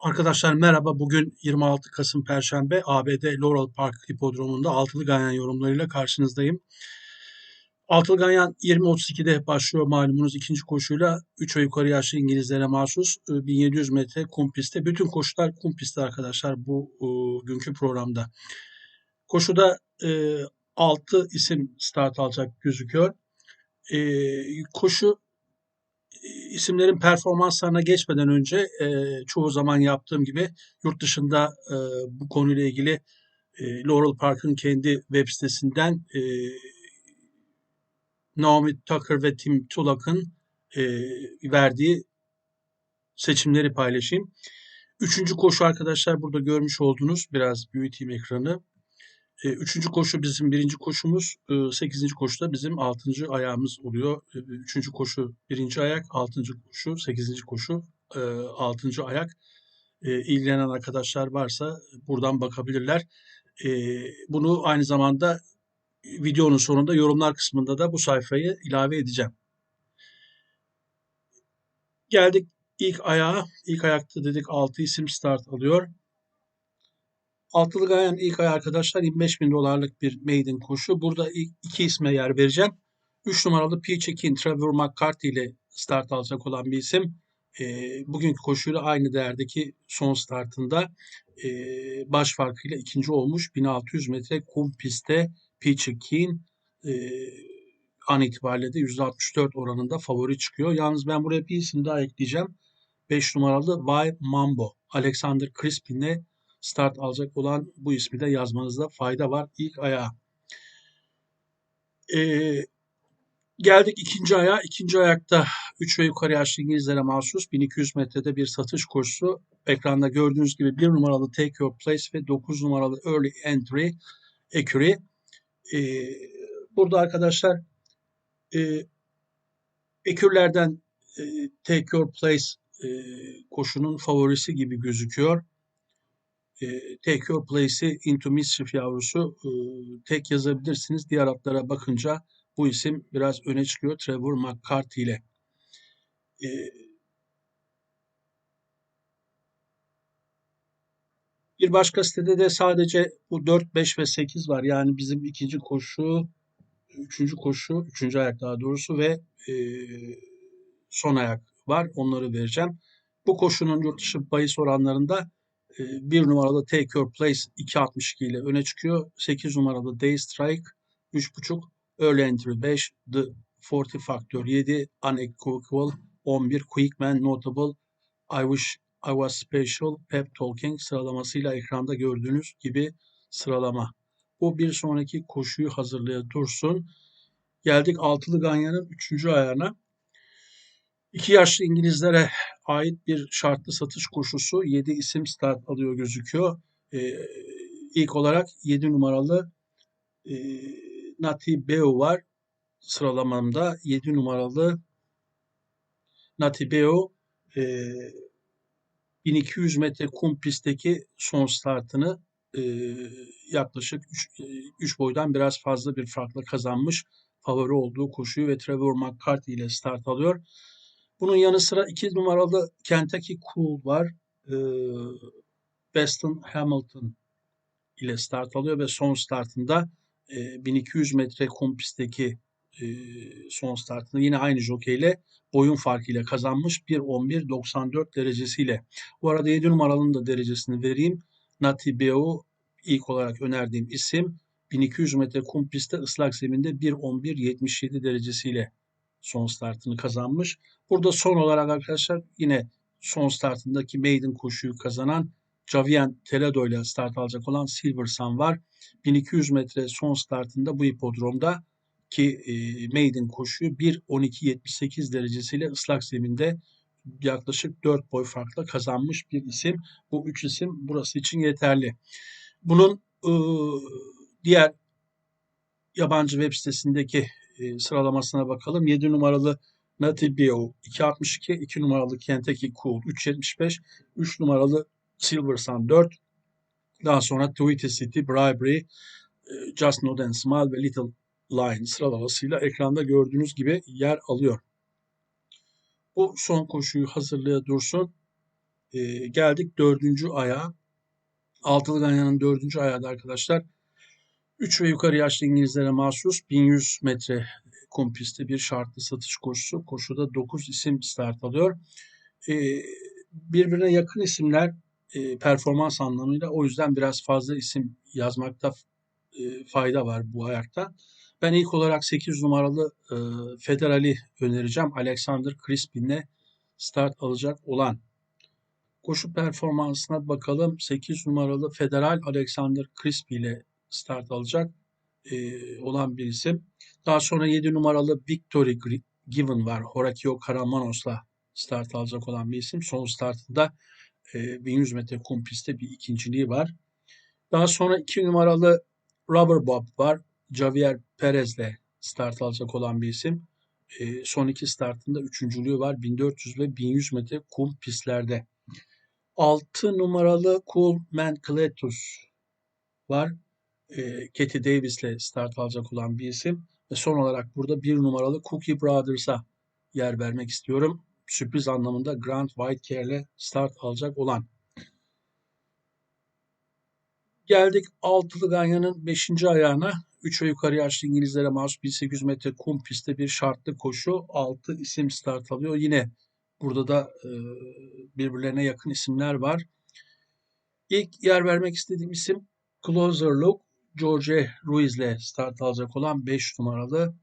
Arkadaşlar merhaba. Bugün 26 Kasım Perşembe ABD Laurel Park Hipodromu'nda altılı ganyan yorumlarıyla karşınızdayım. Altılı ganyan 20.32'de başlıyor malumunuz ikinci koşuyla 3 ve yukarı yaşlı İngilizlere mahsus 1700 metre kum pistte. Bütün koşular kum pistte arkadaşlar bu e, günkü programda. Koşuda e, 6 isim start alacak gözüküyor. E, koşu isimlerin performanslarına geçmeden önce e, çoğu zaman yaptığım gibi yurt dışında e, bu konuyla ilgili e, Laurel Park'ın kendi web sitesinden e, Naomi Tucker ve Tim Tulak'ın e, verdiği seçimleri paylaşayım. Üçüncü koşu arkadaşlar burada görmüş oldunuz. Biraz büyüteyim ekranı. E, üçüncü koşu bizim birinci koşumuz. E, sekizinci koşu da bizim altıncı ayağımız oluyor. E, üçüncü koşu birinci ayak, altıncı koşu, sekizinci koşu e, altıncı ayak. E, ilgilenen arkadaşlar varsa buradan bakabilirler. E, bunu aynı zamanda videonun sonunda yorumlar kısmında da bu sayfayı ilave edeceğim. Geldik ilk ayağa. İlk ayakta dedik 6 isim start alıyor. Altılı Gayan ilk ay arkadaşlar 25 bin dolarlık bir maiden koşu. Burada iki isme yer vereceğim. 3 numaralı P. Trevor McCarthy ile start alacak olan bir isim. E, bugünkü koşuyla aynı değerdeki son startında e, baş farkıyla ikinci olmuş. 1600 metre kum pistte P. e, an itibariyle de %64 oranında favori çıkıyor. Yalnız ben buraya bir isim daha ekleyeceğim. 5 numaralı Vay Mambo. Alexander Crispin'le start alacak olan bu ismi de yazmanızda fayda var. İlk ayağa. Ee, geldik ikinci ayağa. İkinci ayakta 3 ve yukarı yaşlı İngilizlere mahsus 1200 metrede bir satış koşusu. Ekranda gördüğünüz gibi 1 numaralı Take Your Place ve 9 numaralı Early Entry Ecury. Ee, burada arkadaşlar e, ekürlerden e, Take Your Place e, koşunun favorisi gibi gözüküyor Take Your Place'i Into Mischief yavrusu tek yazabilirsiniz. Diğer atlara bakınca bu isim biraz öne çıkıyor Trevor McCarthy ile. Bir başka sitede de sadece bu 4, 5 ve 8 var. Yani bizim ikinci koşu, üçüncü koşu, üçüncü ayak daha doğrusu ve son ayak var. Onları vereceğim. Bu koşunun yurt dışı bahis oranlarında ee, bir numaralı Take Your Place 2.62 ile öne çıkıyor. 8 numaralı Day Strike 3.5. Early Entry 5. The 40 Factor 7. Unequivocal 11. Quickman Notable I Wish I Was Special Pep Talking sıralamasıyla ekranda gördüğünüz gibi sıralama. Bu bir sonraki koşuyu hazırlaya dursun. Geldik altılı ganyanın üçüncü ayağına. İki yaşlı İngilizlere ait bir şartlı satış koşusu 7 isim start alıyor gözüküyor. Ee, ilk olarak 7 numaralı e, Nati Beo var sıralamamda. 7 numaralı Nati Beo e, 1200 metre kum pistteki son startını e, yaklaşık 3 e, boydan biraz fazla bir farkla kazanmış. Favori olduğu koşuyu ve Trevor McCarthy ile start alıyor. Bunun yanı sıra iki numaralı Kentucky Cool var. Ee, Weston Hamilton ile start alıyor ve son startında e, 1200 metre kum pistteki e, son startında yine aynı jokeyle boyun farkıyla kazanmış 1.11.94 derecesiyle. Bu arada 7 numaralının da derecesini vereyim. Nati Beo ilk olarak önerdiğim isim 1200 metre kum pistte ıslak zeminde 1.11.77 derecesiyle son startını kazanmış. Burada son olarak arkadaşlar yine son startındaki maiden koşuyu kazanan Javier Teledo ile start alacak olan Silver Sun var. 1200 metre son startında bu hipodromda ki e, maiden koşuyu 1.12.78 derecesiyle ıslak zeminde yaklaşık 4 boy farkla kazanmış bir isim. Bu üç isim burası için yeterli. Bunun e, diğer yabancı web sitesindeki e, sıralamasına bakalım. 7 numaralı Natibio 2.62, 2 numaralı Kentucky Cool 3.75, 3 numaralı Silver Sun 4, daha sonra Tweety City, Bribery, e, Just Nod and Smile ve Little Line sıralamasıyla ekranda gördüğünüz gibi yer alıyor. Bu son koşuyu hazırlaya dursun. Ee, geldik dördüncü ayağa. Altılı Ganyan'ın dördüncü ayağı da arkadaşlar. 3 ve yukarı yaşlı İngilizlere mahsus 1100 metre kum pisti bir şartlı satış koşusu. Koşuda 9 isim start alıyor. Ee, birbirine yakın isimler e, performans anlamıyla o yüzden biraz fazla isim yazmakta e, fayda var bu ayakta. Ben ilk olarak 8 numaralı e, Federal'i önereceğim. Alexander Crispin'le start alacak olan. Koşu performansına bakalım. 8 numaralı Federal Alexander Crispy ile start alacak e, olan bir isim. Daha sonra 7 numaralı Victory Given var. Horakio Karamanos'la start alacak olan bir isim. Son startında e, 1100 metre kum pistte bir ikinciliği var. Daha sonra 2 numaralı Rubber Bob var. Javier Perez'le start alacak olan bir isim. E, son iki startında üçüncülüğü var. 1400 ve 1100 metre kum pistlerde. 6 numaralı Cool Man Cletus var. E, Katie Davis'le start alacak olan bir isim. Ve son olarak burada bir numaralı Cookie Brothers'a yer vermek istiyorum. Sürpriz anlamında Grant Whitecare'le start alacak olan. Geldik Altılı Ganyan'ın 5. ayağına. 3 ve yukarı yaşlı İngilizlere mahsus 1800 metre kum pistte bir şartlı koşu. 6 isim start alıyor. Yine burada da e, birbirlerine yakın isimler var. İlk yer vermek istediğim isim Closer Look. George Ruiz'le start alacak olan 5 numaralı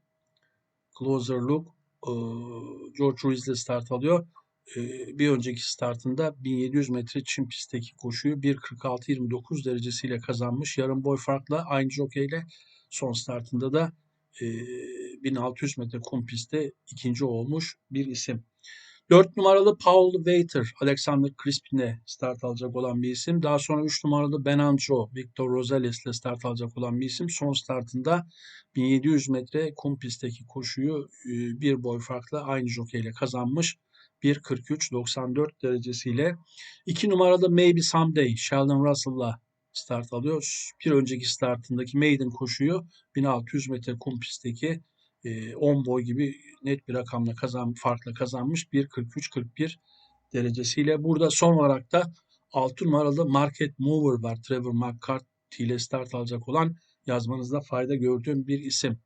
Closer Look e, George Ruiz'le start alıyor. E, bir önceki startında 1700 metre çim pistteki koşuyu 1.46-29 derecesiyle kazanmış. Yarım boy farkla aynı jokeyle son startında da 1600 metre kum pistte ikinci olmuş bir isim. 4 numaralı Paul Waiter, Alexander Crispin'e start alacak olan bir isim. Daha sonra 3 numaralı Benanjo, Victor Rosales ile start alacak olan bir isim. Son startında 1700 metre kum pistteki koşuyu bir boy farklı aynı jokeyle kazanmış. 1.43-94 derecesiyle. 2 numaralı Maybe Someday, Sheldon Russell'la start alıyor. Bir önceki startındaki maiden koşuyu 1600 metre kum pistteki 10 boy gibi net bir rakamla kazan, farkla kazanmış 1.43-41 derecesiyle. Burada son olarak da 6 numaralı Market Mover var. Trevor McCarthy ile start alacak olan yazmanızda fayda gördüğüm bir isim.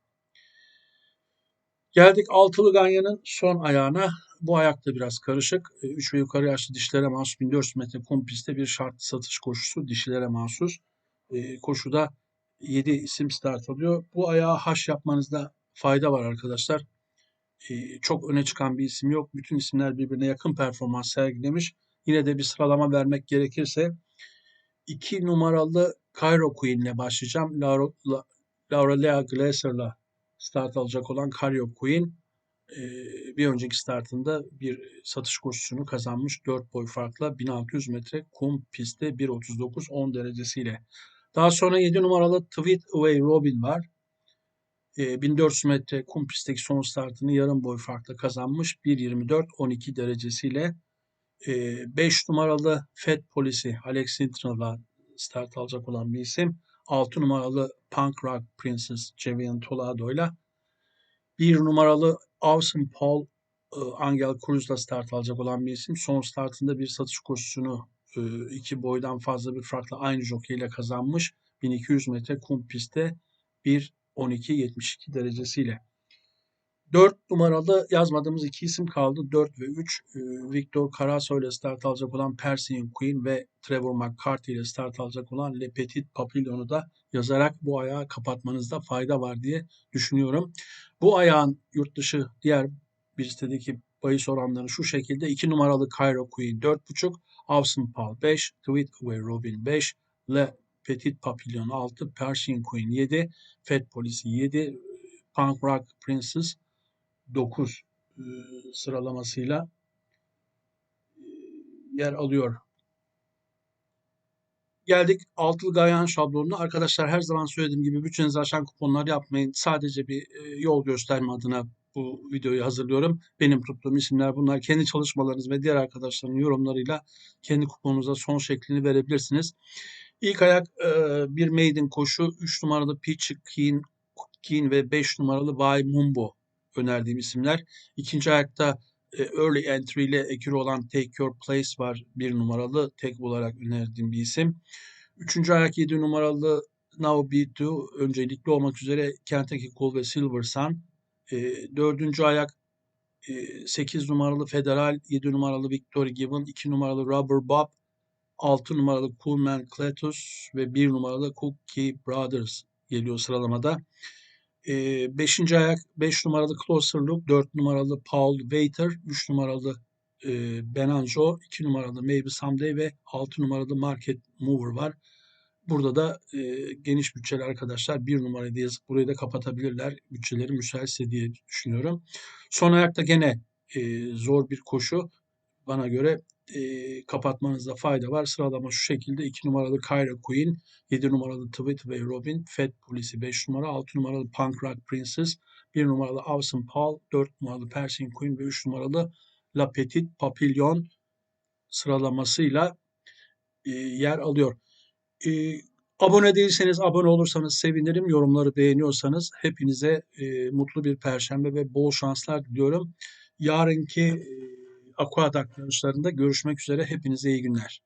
Geldik altılı ganyanın son ayağına. Bu ayak da biraz karışık. 3 ve yukarı yaşlı dişlere mahsus 1400 metre kum pistte bir şartlı satış koşusu dişlere mahsus. Koşuda 7 isim start alıyor. Bu ayağı haş yapmanızda fayda var arkadaşlar. Çok öne çıkan bir isim yok. Bütün isimler birbirine yakın performans sergilemiş. Yine de bir sıralama vermek gerekirse 2 numaralı Cairo Queen ile başlayacağım. Laura, La, Laura Lea Glaser'la start alacak olan Cairo Queen bir önceki startında bir satış koşusunu kazanmış 4 boy farkla 1600 metre kum pistte 1.39 10 derecesiyle. Daha sonra 7 numaralı Tweet Away Robin var. 1400 metre kum pistteki son startını yarım boy farkla kazanmış. 1.24-12 derecesiyle 5 numaralı Fed polisi Alex Sintral'la start alacak olan bir isim. 6 numaralı Punk Rock Princess Javian Tolado ile 1 numaralı Awesome Paul Angel Cruz'la start alacak olan bir isim. Son startında bir satış koşusunu iki boydan fazla bir farkla aynı jockey kazanmış. 1200 metre kum pistte bir 12-72 derecesiyle. 4 numaralı yazmadığımız iki isim kaldı. 4 ve 3 e, Victor Carasso ile start alacak olan Persian Queen ve Trevor McCarthy ile start alacak olan Le Petit Papillon'u da yazarak bu ayağı kapatmanızda fayda var diye düşünüyorum. Bu ayağın yurt dışı diğer bir sitedeki bahis oranları şu şekilde. 2 numaralı Cairo Queen 4.5, Awesome Pal 5, Tweet Away Robin 5, Le Petit Papillon 6, Persian Queen 7, Fed Polisi 7, Punk Rock Princess 9 e, sıralamasıyla e, yer alıyor. Geldik altılı gayan şablonuna. Arkadaşlar her zaman söylediğim gibi bütçenizi aşan kuponlar yapmayın. Sadece bir e, yol gösterme adına bu videoyu hazırlıyorum. Benim tuttuğum isimler bunlar. Kendi çalışmalarınız ve diğer arkadaşların yorumlarıyla kendi kuponunuza son şeklini verebilirsiniz. İlk ayak e, bir maiden koşu. 3 numaralı Peach Keen, Keen ve 5 numaralı Vai Mumbo önerdiğim isimler. İkinci ayakta e, early entry ile ekürü olan Take Your Place var. Bir numaralı tek olarak önerdiğim bir isim. Üçüncü ayak 7 numaralı Now Be To öncelikli olmak üzere Kentucky Cool ve Silver Sun. E, dördüncü ayak e, 8 numaralı Federal, 7 numaralı Victory Given, 2 numaralı Rubber Bob, 6 numaralı Coolman Cletus ve 1 numaralı Cookie Brothers geliyor sıralamada. 5. ayak 5 numaralı Closer Look, 4 numaralı Paul Waiter, 3 numaralı e, Benanjo, 2 numaralı Maybe Someday ve 6 numaralı Market Mover var. Burada da e, geniş bütçeli arkadaşlar bir numarayı da yazıp burayı da kapatabilirler. Bütçeleri müsaitse diye düşünüyorum. Son ayakta gene e, zor bir koşu. Bana göre e, kapatmanızda fayda var. Sıralama şu şekilde. 2 numaralı Kyra Queen, 7 numaralı Tweet ve Robin, Fed Polisi 5 numara, 6 numaralı Punk Rock Princess, 1 numaralı Awesome Paul, 4 numaralı Pershing Queen ve 3 numaralı La Petite Papillon sıralamasıyla e, yer alıyor. E, abone değilseniz abone olursanız sevinirim. Yorumları beğeniyorsanız hepinize e, mutlu bir perşembe ve bol şanslar diliyorum. Yarınki e, Aquaduct yarışlarında görüşmek üzere. Hepinize iyi günler.